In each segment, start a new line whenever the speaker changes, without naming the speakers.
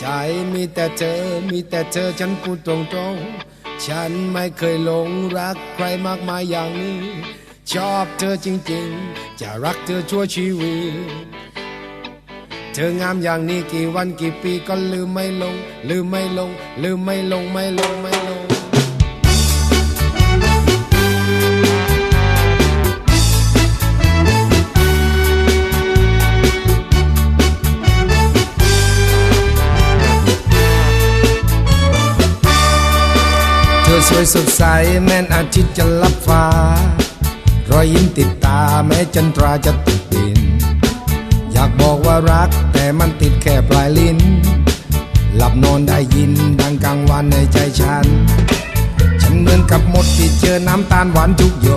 ใจมีแต่เธอ มีแต่เธอฉันพูดตรงๆ ฉันไม่เคยหลงรักใครมากมายอย่างนี้ ชอบเธอจริงๆ จะรักเธอชั่วชีวิต เธองามอย่างนี้กี่วันกี่ปีก็ลืมไม่ลง ลืมไม่ลง ลืมไม่ลงไม่ลงไม่ลง วยสดใสแม้นอาทิตย์จะลับฟ้า รอยยิ้มติดตาแม้จันทราจะตกดิน อยากบอกว่ารักแต่มันติดแค่ปลายลิ้น หลับนอนได้ยินดังกลางวันในใจฉัน ฉันเหมือนกับมดที่เจอน้ำตาลหวานทุกโย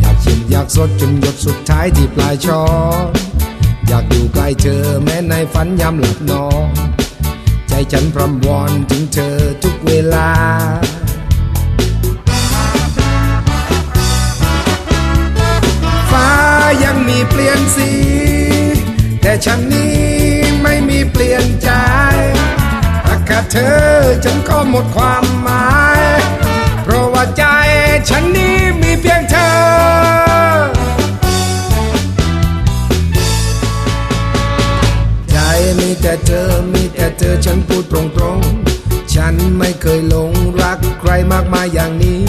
อยากชิมอยากสดจนหยดสุดท้ายที่ปลายช้อนอยากอยู่ใกล้เธอแม้ในฝันยามหลับนอนใจฉันพรำวอนถึงเธอทุกเวลา มีเปลี่ยนสี แต่ฉันนี้ไม่มีเปลี่ยนใจถ้าขาดเธอฉันก็หมดความหมาย เพราะว่าใจฉันนี้มีเพียงเธอใจมีแต่เธอ มีแต่เธอ ฉันพูดตรงๆ ฉันไม่เคยหลงรักใครมากมายอย่างนี้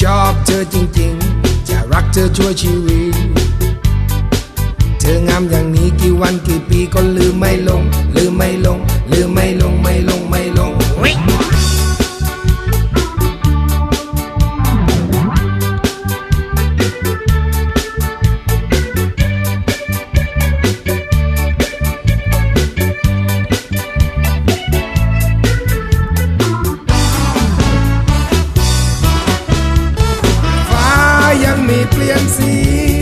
ชอบเธอจริงๆ จะรักเธอช่วยชีวิต ธองามอย่างนี้กี่วันกี่ปีก็ลืมไม่ลง ลืมไม่ลง ลืมไม่ลงไม่ลงไม่ลงฟ้ายังมีเปลี่ยนสี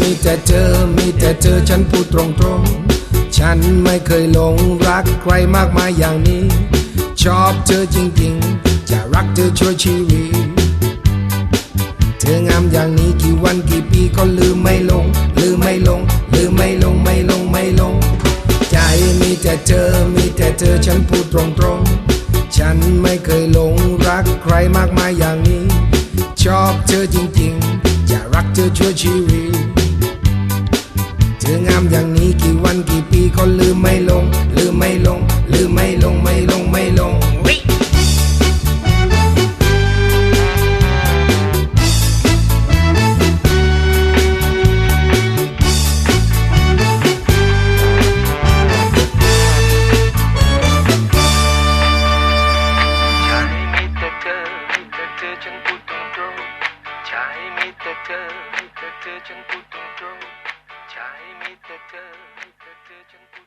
มีแต่เธอ มีแต่เธอฉันพูดตรงๆ ฉันไม่เคยหลงรักใครมากมายอย่างนี้ ชอบเธอจริงๆ จะรักเธอช่วยชีวิต เธองามอย่างนี้กี่วันกี่ปีก็ลืมไม่ลง ลืมไม่ลง ลืมไม่ลงไม่ลงไม่ลง ใจมีแต่เธอ มีแต่เธอฉันพูดตรงๆ ฉันไม่เคยหลงรักใครมากมายอย่างนี้ ชอบเธอจริงๆ จะรักเธอช่วยชีวิต เธองามอย่างนี้กี่วันกี่ปีก็ลืมไม่ลง ลืมไม่ลง ลืมไม่ลงไม่ลงไม่ลง
ใช่มีแต่เธอมีแต่เธอฉันพูดตรงๆใช่ มีแต่เธอมีแต่เธอฉันพูดตรงๆใช่มีแต่เธอมีแต่เธอฉันพูด